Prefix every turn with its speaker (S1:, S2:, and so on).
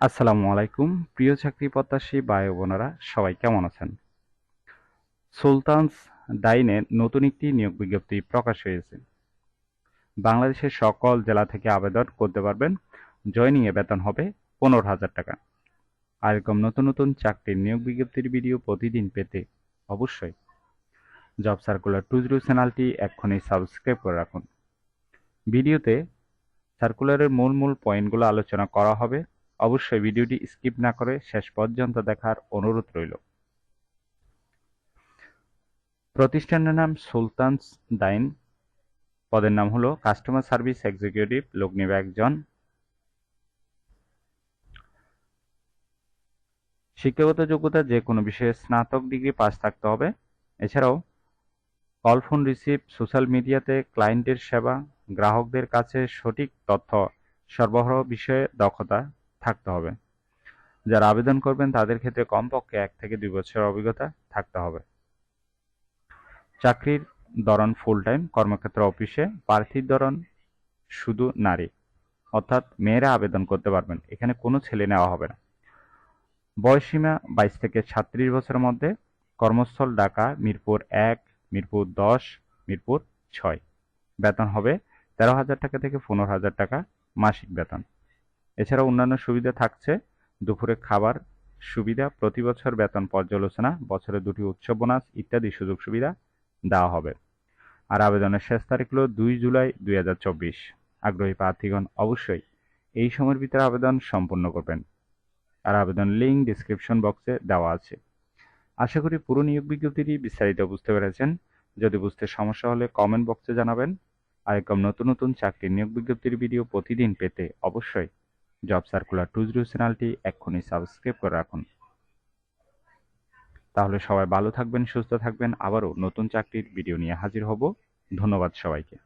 S1: আসসালামু আলাইকুম, প্রিয় চাকরি প্রত্যাশী ও বোনেরা, সবাই কেমন আছেন? সুলতানস ডাইনে নতুন একটি নিয়োগ বিজ্ঞপ্তি প্রকাশ হয়েছে। বাংলাদেশের সকল জেলা থেকে আবেদন করতে পারবেন। জয়নিং এ বেতন হবে পনেরো হাজার টাকা। আর এরকম নতুন নতুন চাকরির নিয়োগ বিজ্ঞপ্তির ভিডিও প্রতিদিন পেতে অবশ্যই জব সার্কুলার টু জিরো চ্যানেলটি এক্ষুনি সাবস্ক্রাইব করে রাখুন। ভিডিওতে সার্কুলারের মূল মূল পয়েন্টগুলো আলোচনা করা হবে। অবশ্যই ভিডিওটি স্কিপ না করে শেষ পর্যন্ত দেখার অনুরোধ রইল। প্রতিষ্ঠানের নাম সুলতানস ডাইন পদের নাম হলো কাস্টমার সার্ভিস এক্সিকিউটিভ, লোক একজন। শিক্ষাগত যোগ্যতা যে কোনো বিষয়ে স্নাতক ডিগ্রি পাস থাকতে হবে। এছাড়াও, কল, ফোন রিসিভ, সোশ্যাল মিডিয়াতে ক্লায়েন্টের সেবা, গ্রাহকদের কাছে সঠিক তথ্য, সরবরাহ বিষয়ে দক্ষতা থাকতে হবে। যারা আবেদন করবেন, তাদের ক্ষেত্রে কমপক্ষে এক থেকে দুই বছরের অভিজ্ঞতা থাকতে হবে। চাকরির ধরন ফুল টাইম কর্মক্ষেত্র অফিসে প্রার্থীর ধরন শুধু নারী। অর্থাৎ মেয়েরা আবেদন করতে পারবেন, এখানে কোনো ছেলে নেওয়া হবে না। বয়সীমা বাইশ থেকে ছাত্রিশ বছরের মধ্যে, কর্মস্থল ঢাকা, মিরপুর এক, মিরপুর দশ, মিরপুর ছয়। বেতন হবে তেরো হাজার টাকা থেকে পনেরো হাজার টাকা মাসিক বেতন। এছাড়া অন্যান্য সুবিধা থাকছে। দুপুরে খাবার সুবিধা, প্রতি বছর বেতন পর্যালোচনা, বছরে দুটি উৎসব বোনাস ইত্যাদি সুযোগ সুবিধা দেওয়া হবে। আর আবেদনের শেষ তারিখ হলো দুই জুলাই দুই হাজার চব্বিশ। আগ্রহী প্রার্থীগণ অবশ্যই এই সময়ের ভিতরে আবেদন সম্পূর্ণ করবেন। আর আবেদন লিঙ্ক ডিসক্রিপশন বক্সে দেওয়া আছে। আশা করি পুরো নিয়োগ বিজ্ঞপ্তিটি বিস্তারিত বুঝতে পেরেছেন। যদি বুঝতে সমস্যা হলে কমেন্ট বক্সে জানাবেন। আর নতুন নতুন চাকরির নিয়োগ বিজ্ঞপ্তির ভিডিও প্রতিদিন পেতে অবশ্যই জব সার্কুলার টু জিরো চ্যানেলটি এক্ষুনি সাবস্ক্রাইব করে রাখুন। তাহলে সবাই ভালো থাকবেন, সুস্থ থাকবেন, আবারও নতুন চাকরির ভিডিও নিয়ে হাজির হব। ধন্যবাদ সবাইকে।